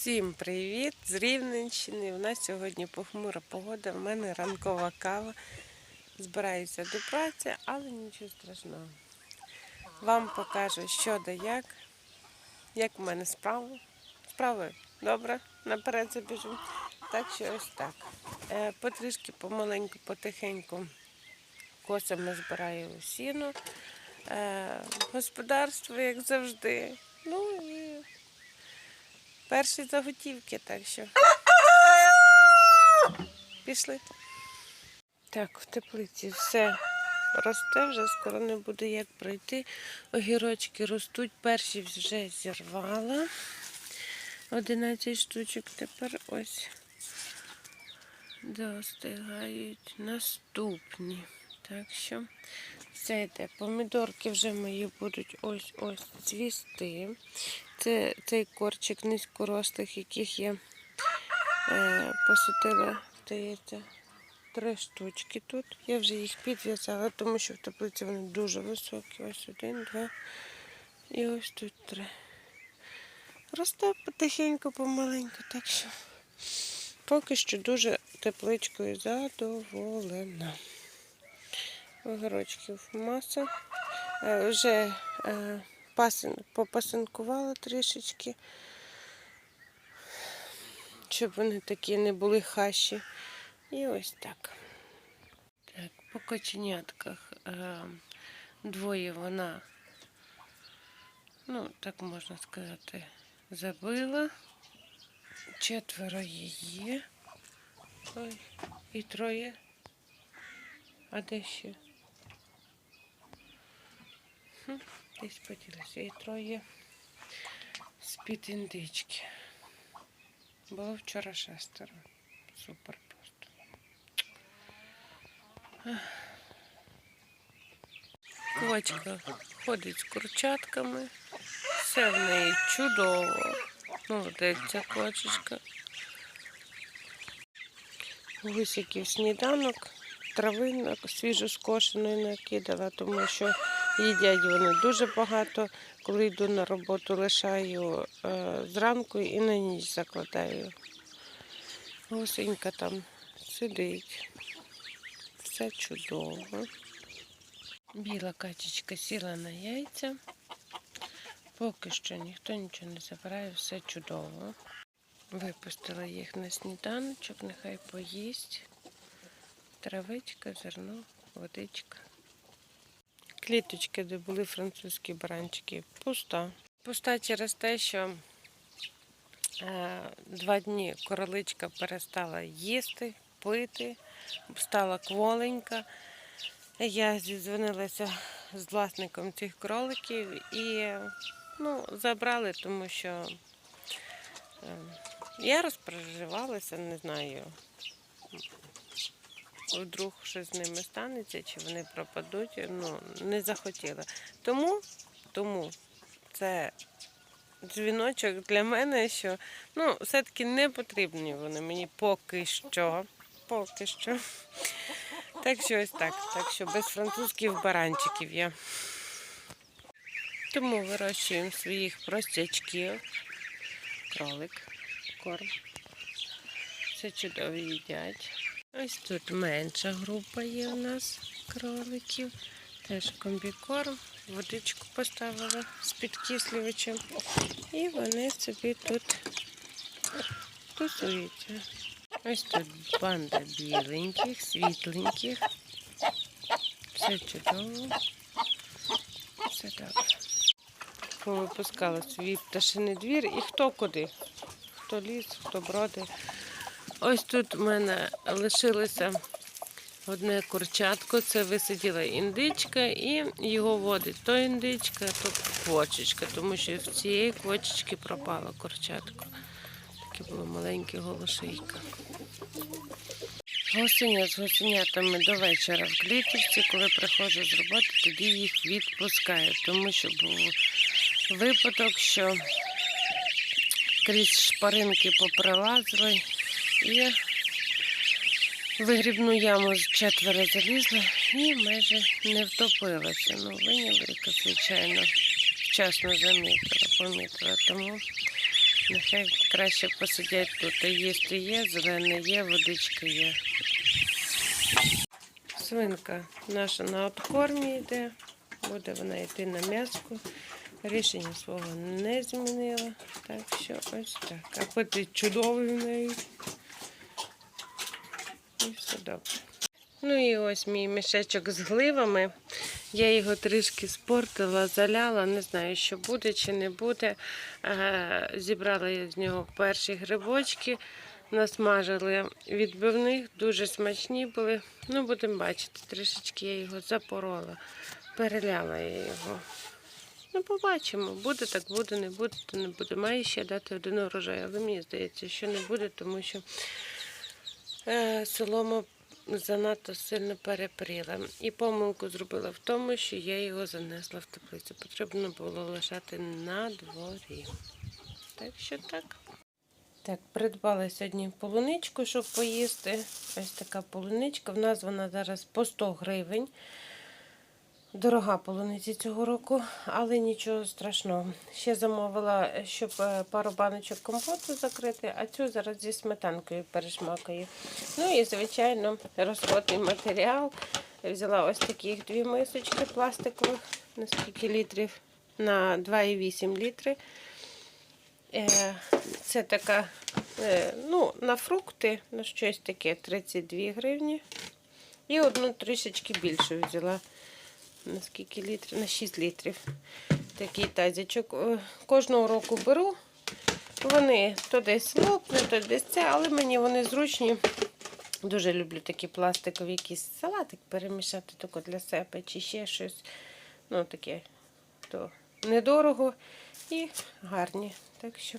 Всім привіт з Рівненщини. У нас сьогодні похмура погода. В мене ранкова кава. Збираюся до праці, але нічого страшного. Вам покажу, що да як, як в мене справи. Справи добре, наперед забіжу. Так що ось так. Е, Потрішки помаленьку, потихеньку косами збираю сіно. Е, Господарство, як завжди. Ну перші заготівки, так що. Пішли. Так, в теплиці все росте, вже скоро не буде як пройти. Огірочки ростуть, перші вже зірвала. 11 штучок. Тепер ось достигають наступні. Так що все йде. Помідорки вже мої будуть ось ось цвісти. Це цей корчик низькорослих, яких я е, посадила, здається, три штучки тут. Я вже їх підв'язала, тому що в теплиці вони дуже високі. Ось один, два і ось тут три. Росте потихеньку, помаленьку, так що поки що дуже тепличкою задоволена. Огірочків маса. Е, Вже е, пасин, попасинкувала трішечки, щоб вони такі не були хащі. І ось так. Так, по коченятках е, двоє вона, ну, так можна сказати, забила. Четверо її. Ой, і троє. А де ще? Хм, десь поділися. І троє з-під індички. Було вчора шестеро. Супер просто. Квочка ходить з курчатками. Все в неї чудово. Молодець ця квочечка. Гусиків сніданок, травинок свіжо скошеної накидала, тому що їдять вони дуже багато. Коли йду на роботу, лишаю е, зранку і на ніч закладаю. Гусенька там сидить. Все чудово. Біла качечка сіла на яйця. Поки що ніхто нічого не забирає, все чудово. Випустила їх на сніданочок, нехай поїсть. Травичка, зерно, водичка. Кліточки, де були французькі баранчики, пуста. Пуста через те, що е, два дні короличка перестала їсти, пити, стала кволенька. Я зідзвонилася з власником цих кроликів і ну, забрали, тому що е, я розпереживалася, не знаю, вдруг щось з ними станеться, чи вони пропадуть. Ну, не захотіла. Тому, тому це дзвіночок для мене, що ну, все-таки не потрібні вони мені поки що. Поки що. Так що ось так. Так що без французьких баранчиків я. Тому вирощуємо своїх простячків. Кролик, корм. Все чудово їдять. Ось тут менша група є у нас кроликів. Теж комбікорм, водичку поставила з підкислювачем. І вони собі тут тусуються. Ось тут банда біленьких, світленьких. Все чудово. Все добре. Повипускала свій пташиний двір і хто куди. Хто ліс, хто броди. Ось тут в мене лишилося одне курчатко. Це висиділа індичка і його водить то індичка, то квочечка, тому що в цієї квочечки пропало курчатко. Таке було маленьке голошийка. Гусеня з гусенятами до вечора в клітівці, коли приходжу з роботи, тоді їх відпускаю, тому що був випадок, що крізь шпаринки поприлазили і вигрібну яму з четверо залізли і майже не втопилася. Ну, виняли, звичайно, вчасно замітила, помітила. Тому Нехай краще посидять тут. Їсти є, зелене є, водичка є. Свинка наша на откормі йде. Буде вона йти на м'яско. Рішення свого не змінила. Так що ось так. Апетит чудовий в неї. Все добре. Ну і ось мій мішечок з гливами. Я його трішки спортила, заляла, не знаю, що буде чи не буде. Зібрала я з нього перші грибочки, насмажили відбивних, дуже смачні були. Ну, будемо бачити, трішечки я його запорола, переляла я його. Ну, побачимо, буде так, буде, не буде, то не буде. Має ще дати один урожай, але мені здається, що не буде, тому що е, солома занадто сильно перепріла. І помилку зробила в тому, що я його занесла в теплицю. Потрібно було лишати на дворі. Так що так. Так, придбала сьогодні полуничку, щоб поїсти. Ось така полуничка. В нас вона зараз по 100 гривень. Дорога полуниця цього року, але нічого страшного. Ще замовила, щоб е, пару баночок компоту закрити, а цю зараз зі сметанкою перешмакаю. Ну і, звичайно, розходний матеріал. Взяла ось таких дві мисочки пластикових, на скільки літрів? На 2,8 літри. Е, Це така, е, ну, на фрукти, на щось таке 32 гривні. І одну трішечки більшу взяла. На скільки літрів? На 6 літрів. Такий тазічок. Е, Кожного року беру. Вони то десь лопне, то десь це, але мені вони зручні. Дуже люблю такі пластикові якісь салатик перемішати тако для себе чи ще щось. Ну, таке то недорого і гарні. Так що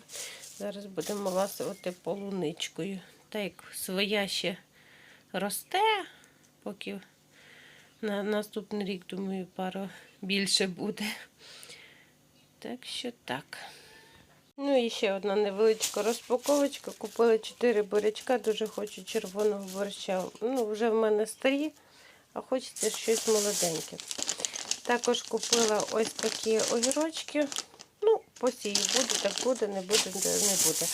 зараз будемо ласувати полуничкою. Так як своя ще росте, поки на наступний рік, думаю, пара більше буде. Так що так. Ну і ще одна невеличка розпаковочка. Купила 4 бурячка, дуже хочу червоного борща. Ну, вже в мене старі, а хочеться щось молоденьке. Також купила ось такі огірочки. Ну, посію, буде, так буде, не буде, не буде.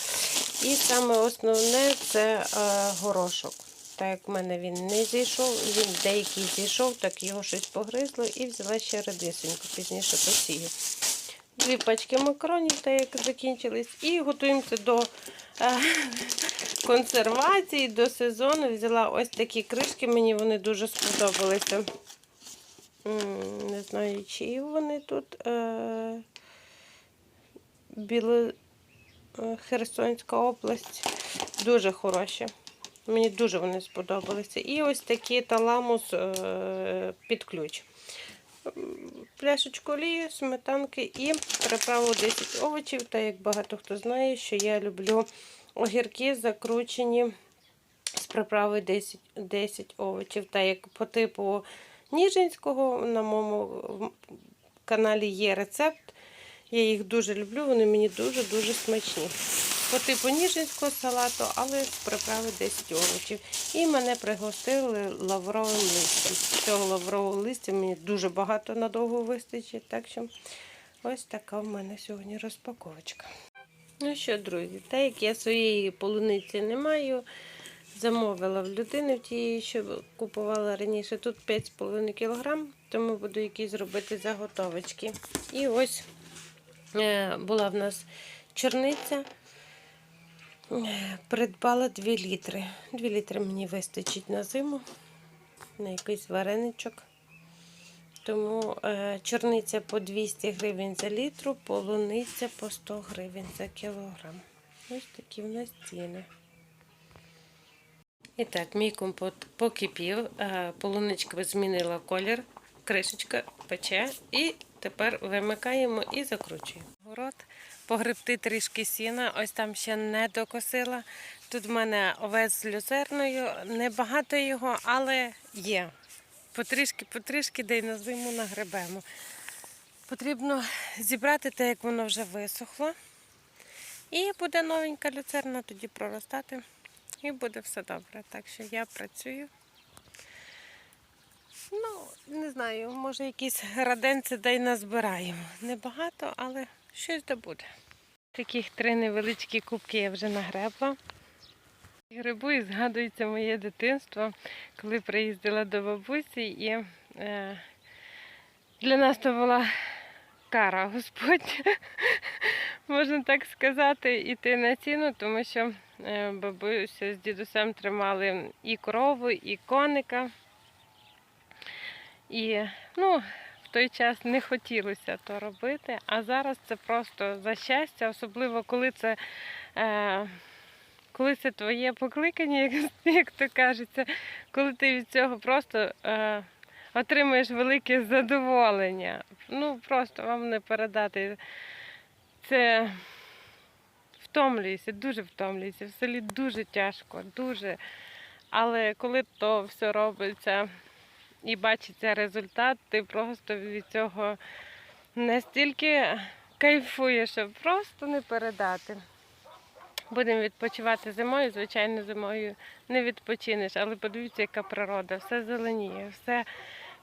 І саме основне це е, горошок. Так як в мене він не зійшов, він деякий зійшов, так його щось погризло і взяла ще редисеньку, пізніше посію. Дві пачки макаронів, так як закінчились, і готуємося до е, консервації, до сезону. Взяла ось такі кришки, мені вони дуже сподобалися. Не знаю, чиї вони тут. Е, Біло... е, Херсонська область. Дуже хороші. Мені дуже вони сподобалися. І ось такий таламус е, під ключ. Пляшечку олії, сметанки і приправу 10 овочів. Та як багато хто знає, що я люблю огірки закручені з приправою 10, 10 овочів. Та як по типу Ніжинського на моєму каналі є рецепт. Я їх дуже люблю, вони мені дуже-дуже смачні. По типу ніжинського салату, але приправи 10 овочів. І мене пригостили лавровим листям. Цього лаврового листя мені дуже багато надовго вистачить. Так що ось така в мене сьогодні розпаковочка. Ну що, друзі, так як я своєї полуниці не маю, замовила в людини в тієї, що купувала раніше. Тут 5,5 кг, тому буду якісь робити заготовочки. І ось е, була в нас чорниця. Придбала 2 літри. 2 літри мені вистачить на зиму, на якийсь вареничок. Тому е, чорниця по 200 гривень за літру, полуниця по 100 гривень за кілограм. Ось такі в нас ціни. І так, мій компот покипів, е, полуничка змінила колір, кришечка пече. І тепер вимикаємо і закручуємо. Город, погребти трішки сіна, ось там ще не докосила. Тут в мене овець з люцерною, небагато його, але є. Потрішки, потрішки, де й на зиму нагребемо. Потрібно зібрати те, як воно вже висохло. І буде новенька люцерна тоді проростати. І буде все добре. Так що я працюю. Ну, не знаю, може якісь граденці де й назбираємо. Небагато, але щось добуде. Таких три невеличкі кубки я вже нагребла. Грибу і згадується моє дитинство, коли приїздила до бабусі, і е, для нас то була кара Господь, можна так сказати, іти на ціну, тому що е, бабуся з дідусем тримали і корову, і коника. І ну, в той час не хотілося то робити, а зараз це просто за щастя, особливо коли це. Е, коли це твоє покликання, як, як то кажеться, коли ти від цього просто е, отримуєш велике задоволення. Ну, просто вам не передати. Це втомлюєшся, дуже втомлюєшся. В селі дуже тяжко, дуже. Але коли то все робиться і бачиться результат, ти просто від цього настільки кайфуєш, що просто не передати. Будемо відпочивати зимою. Звичайно, зимою не відпочинеш, але подивіться, яка природа, все зеленіє, все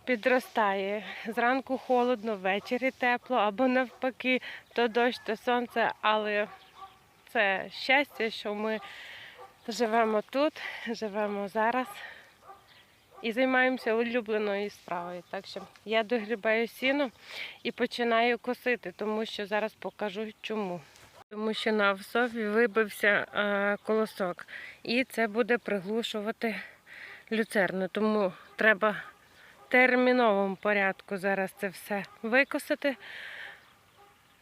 підростає. Зранку холодно, ввечері тепло, або навпаки, то дощ, то сонце. Але це щастя, що ми живемо тут, живемо зараз і займаємося улюбленою справою. Так що я догрібаю сіно і починаю косити, тому що зараз покажу чому. Тому що на овсові вибився е, колосок, і це буде приглушувати люцерну. Тому треба в терміновому порядку зараз це все викосити.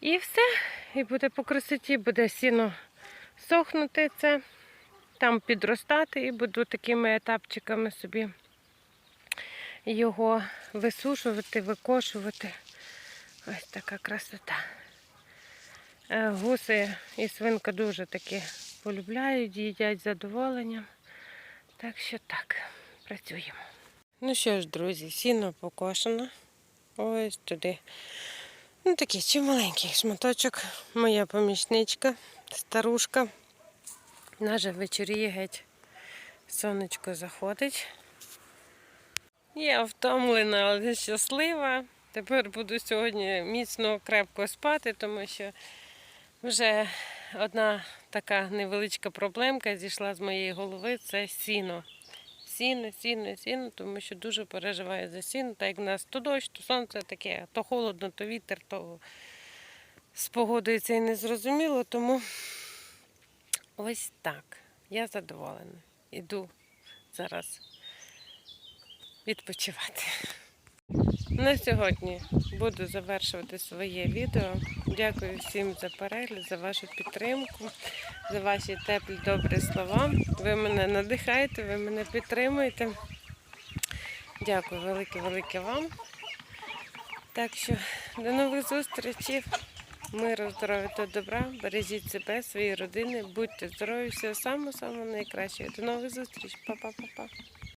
І все. І буде по красоті, буде сіно сохнути це, там підростати, і буду такими етапчиками собі його висушувати, викошувати. Ось така красота. Е, Гуси і свинка дуже таки полюбляють, їдять з задоволенням. Так що так, працюємо. Ну що ж, друзі, сіно покошено. Ось туди. Ну такий чималенький шматочок. Моя помічничка, старушка. Наже вечоріє геть. Сонечко заходить. Я втомлена, але щаслива. Тепер буду сьогодні міцно крепко спати, тому що вже одна така невеличка проблемка зійшла з моєї голови це сіно. Сіно, сіно, сіно, тому що дуже переживаю за сіно. Так як в нас то дощ, то сонце таке, то холодно, то вітер, то з погодою це і не зрозуміло, тому ось так. Я задоволена. Іду зараз відпочивати. На сьогодні буду завершувати своє відео. Дякую всім за перегляд, за вашу підтримку, за ваші теплі добрі слова. Ви мене надихаєте, ви мене підтримуєте. Дякую велике-велике вам. Так що до нових зустрічей. Миру, здоров'я та добра. Бережіть себе, свої родини, будьте здорові, всього самого самого найкращого. До нових зустрічей. Па-па-па-па.